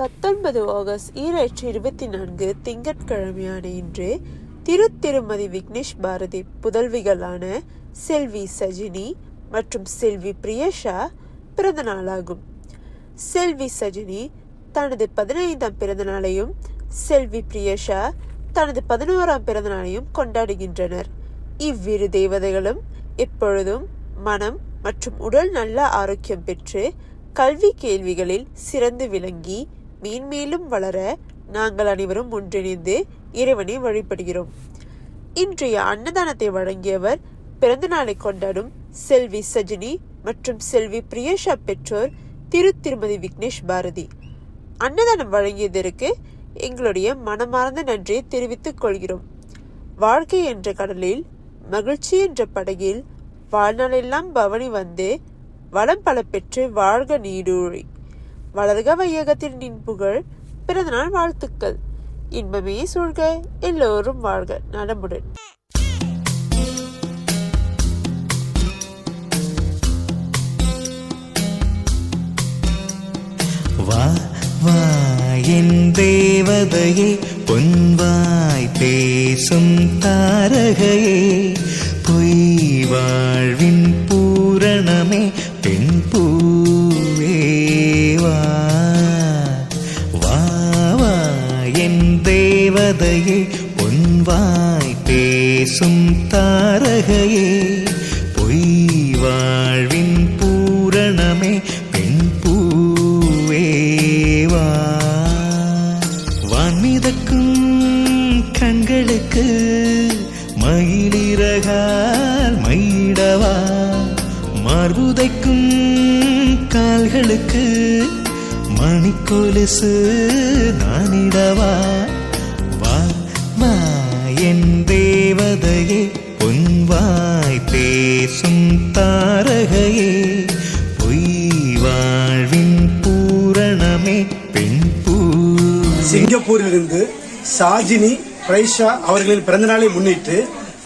பத்தொன்பது ஆகஸ்ட் ஈராயிரத்தி இருபத்தி நான்கு திங்கட்கிழமையான இன்று திருத்திருமதி விக்னேஷ் பாரதி புதல்விகளான செல்வி சஜினி மற்றும் செல்வி பிரியஷா பிறந்த நாளாகும். செல்வி சஜினி தனது பதினைந்தாம் பிறந்த நாளையும் செல்வி பிரியஷா தனது பதினோராம் பிறந்த நாளையும் கொண்டாடுகின்றனர். இவ்விரு தேவதைகளும் எப்பொழுதும் மனம் மற்றும் உடல் நல்ல ஆரோக்கியம் பெற்று கல்வி கேள்விகளில் சிறந்து விளங்கி மேன்மேலும் வளர நாங்கள் அனைவரும் ஒன்றிணைந்து இறைவனை வழிபடுகிறோம். இன்றைய அன்னதானத்தை வழங்கியவர் பிறந்த நாளை கொண்டாடும் செல்வி சஜினி மற்றும் செல்வி பிரியஷா பெற்றோர் திரு திருமதி விக்னேஷ் பாரதி. அன்னதானம் வழங்கியதற்கு எங்களுடைய மனமார்ந்த நன்றியை தெரிவித்துக் கொள்கிறோம். வாழ்க்கை என்ற கடலில் மகிழ்ச்சி என்ற படகில் வாழ்நாளெல்லாம் பவனி வந்து வளம் பல பெற்று வாழ்க நீடூழி வளர்க வையகத்தின் நின் புகழ் பிறந்தநாள் வாழ்த்துக்கள். இன்பமே சூழ்க எல்லோரும் வாழ்க நலமுடன். வா வா என் தேவதையே பொன்வாய் பேசும் தாரகையே. பொய் வாழ்வின் பூரணமே பெண் பூ தேவதையே பொன்வாய் பேசும் தாரகையே. பொய் வாழ்வின் பூரணமே பெண் பூவேவா வான்மிதக்கும் கண்களுக்கு மயிலிறகால் மயிடவா. மார்புதைக்கும் கால்களுக்கு மணிக்கொலுசு நானிடவா. சிங்கப்பூரிலிருந்து சாஜினி பிரைஷா அவர்களின் பிறந்தநாளை முன்னிட்டு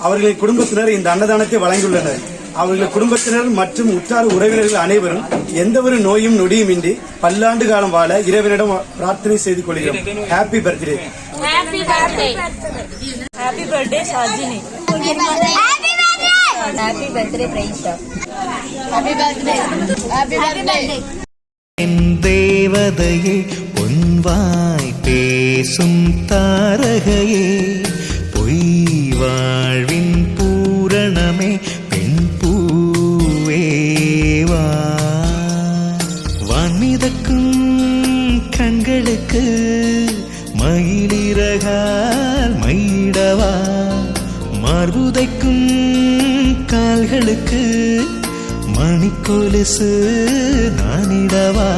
அவர்களின் குடும்பத்தினர் இந்த அன்னதானத்தை வழங்கியுள்ளனர் அவர்கள் குடும்பத்தினர் மற்றும் உற்றார் உறவினர்கள் அனைவரும் எந்தவொரு நோயும் நொடியுமின்றி பல்லாண்டு காலம் வாழ இறைவனிடம் பிரார்த்தனை செய்து கொள்கிறோம் happy birthday Happy birthday. Happy birthday, Sajini. Happy birthday, Praisha. Happy birthday. Happy birthday. என் தேவதையே வாய் பேசும் தாரகையே பொய் வாழ்வின் பூரணமே பெண் பூவேவா வான்மிதக்கும் கண்களுக்கு மயிலிறகால் மயிடவா. மார்புதைக்கும் கால்களுக்கு மணிக்கொலுசு நானிடவா.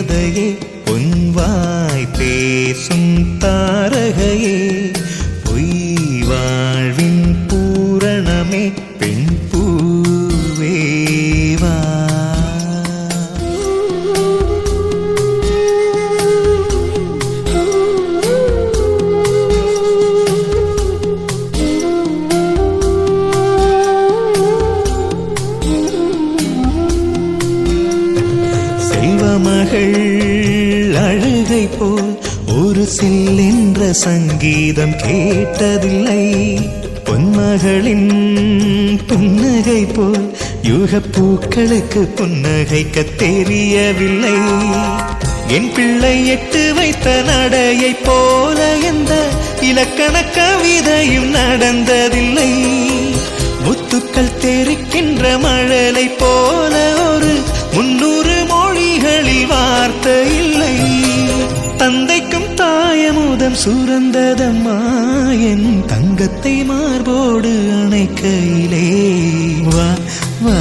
தேவதையே பொன்வாய் பேசும் தார. மகள் அழுகை போல் ஒரு சில்லென்ற சங்கீதம் கேட்டதில்லை. பொன்மகளின் புன்னகை போல் யுக பூக்களுக்கு புன்னகைக்க தெரியவில்லை. என் பிள்ளை எட்டு வைத்த நடையை போல எந்த இலக்கண கவிதையும் நடந்ததில்லை. முத்துக்கள் தெரிக்கின்ற மழலை போல் மனம் சுரந்ததம்மா என் தங்கத்தை மார்போடு அணைக்கையிலே. வா வா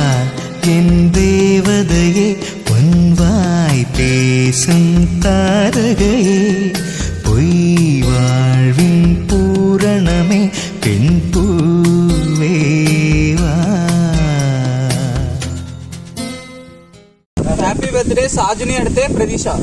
என் தேவதையே பொன்வாய் பேசும் தாரகையே. பொய் வாழ்வின் பூரணமே பெண் பூவேவா ஹாப்பி பர்த்டே சாஜினி அடுத்தே பிரதீஷா.